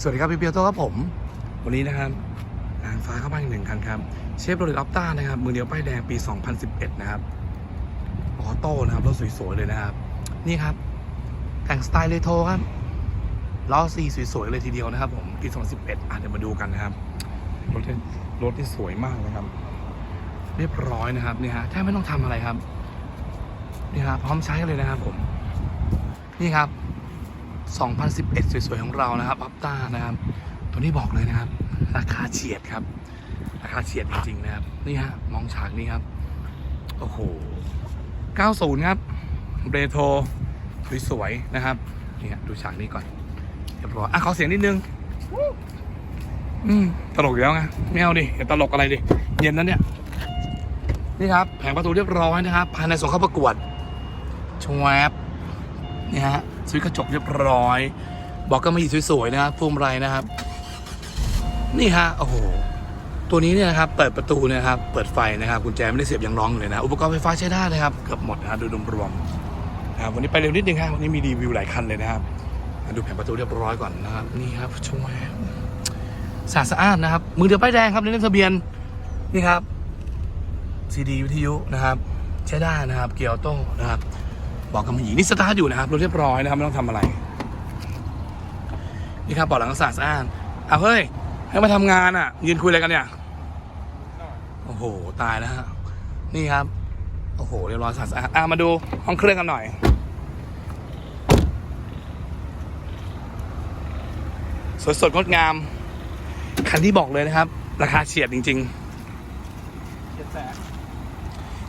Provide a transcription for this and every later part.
สวัสดีครับพี่เปียวโต้ครับผม วันนี้นะครับงานฟ้าเข้ามาอีกหนึ่งคันครับเชฟโรเลตออฟต้านะครับ มือเดียวป้ายแดงปี 2011 นะครับออโต้นะครับรถสวยๆเลยนะครับ นี่ครับ แต่งสไตล์เรโทรครับล้อซีสวยๆเลยทีเดียวนะครับผมปี 2011อะเดี๋ยวมาดูกันนะครับรถที่รถที่สวยมากนะครับ เรียบร้อยนะครับนี่ฮะแทบไม่ต้องทำอะไรครับนี่ฮะพร้อมใช้เลยนะครับผม นี่ครับ 2011 สวยๆ ของเรานะครับอัปต้านะครับ ตัวนี้บอกเลยนะครับ ราคาเฉียดครับ ราคาเฉียดจริงๆนะครับ นี่ฮะ มองฉากนี้ครับ โอ้โห 90 ครับเบรโทรสวยๆนะครับนี่ฮะดูฉากนี้ก่อนเรียบร้อยอะขอเสียงนิดนึงอืมตลกอยู่แล้วไงไม่เอาดิอย่าตลกอะไรดิเย็นนั้นเนี่ย นี่ครับ แผงประตูเรียบร้อยนะครับภายในส่งเข้าประกวดชวบ นี่ฮะซื้อกระจกเรียบร้อย บอกก็มาอีสวยๆนะครับพวงมาลัยนะครับ นี่ฮะโอ้โหตัวนี้เนี่ยนะครับเปิดประตูนะครับ เปิดไฟนะครับกุญแจไม่ได้เสียบยังร้องเลยนะอุปกรณ์ไฟฟ้าใช้ได้นะครับเกือบหมดนะครับโดยรวมๆนะครับวันนี้ไปเร็วนิดนึงครับวันนี้มีรีวิวหลายคันเลยนะครับดูแผงประตูเรียบร้อยก่อนนะครับนี่ครับช่วยสะอาดสะอาดนะครับมือเดียวป้ายแดงครับในเลขทะเบียนนี่ครับซีดีวิทยุนะครับ ใช้ได้นะครับ เกียร์โต้นะครับ บอกกับมันหยีนี่สตาร์ทอยู่นะครับรถเรียบร้อยนะครับไม่ต้องทำอะไร นี่ครับบอกหลังสะอาดสะอ้านเอาเฮ้ยให้มาทำงานอะ ยืนคุยอะไรกันเนี่ยโอ้โหตายแล้วฮะนี่ครับโอ้โหเรียบร้อยสะอาดสะอ้านอะมาดูห้องเครื่องกันหน่อยสวยสดงดงาม คันที่บอกเลยนะครับ ราคาเฉียดจริง ๆเจ็ดแสน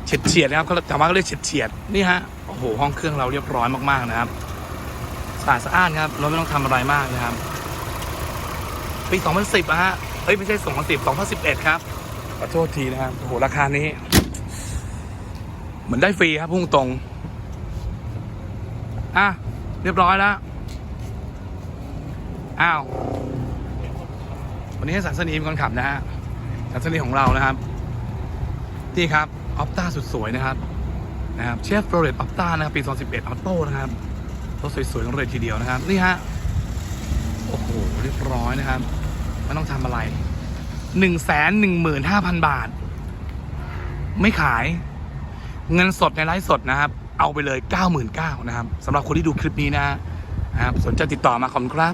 เฉียดเฉียดๆนะครับเขาแต่ว่าก็เรียกเฉียดเฉียดๆนี่ฮะโอ้โหห้องเครื่องเราเรียบร้อยมากๆนะครับสะอาดสะอ้านครับเราไม่ต้องทำอะไรมากนะครับปี2010อะฮะเฮ้ยไม่ใช่2010 2011 ครับขอโทษทีนะครับโอ้โหราคานี้ เหมือนได้ฟรีครับพุ่งตรงอะเรียบร้อยแล้วอ้าววันนี้ให้สันสนีเป็นคนขับนะฮะสันสนีของเรานะครับนี่ครับออฟต้าสุดสวยนะครับ นะครับเชฟโรเลตออฟต้านะครับปี 2011ออโต้นะครับรถสวยๆของเลยทีเดียวนะครับ นี่ฮะ โอ้โห เรียบร้อยนะครับ ไม่ต้องทำอะไรหนึ่งแสนหนึ่งหมื่นห้าพันบาท ไม่ขาย เงินสดในไลฟ์สดนะครับ เอาไปเลย 99,000นะครับสำหรับคนที่ดูคลิปนี้นะนะครับ สนใจติดต่อมาขอบคุณครับ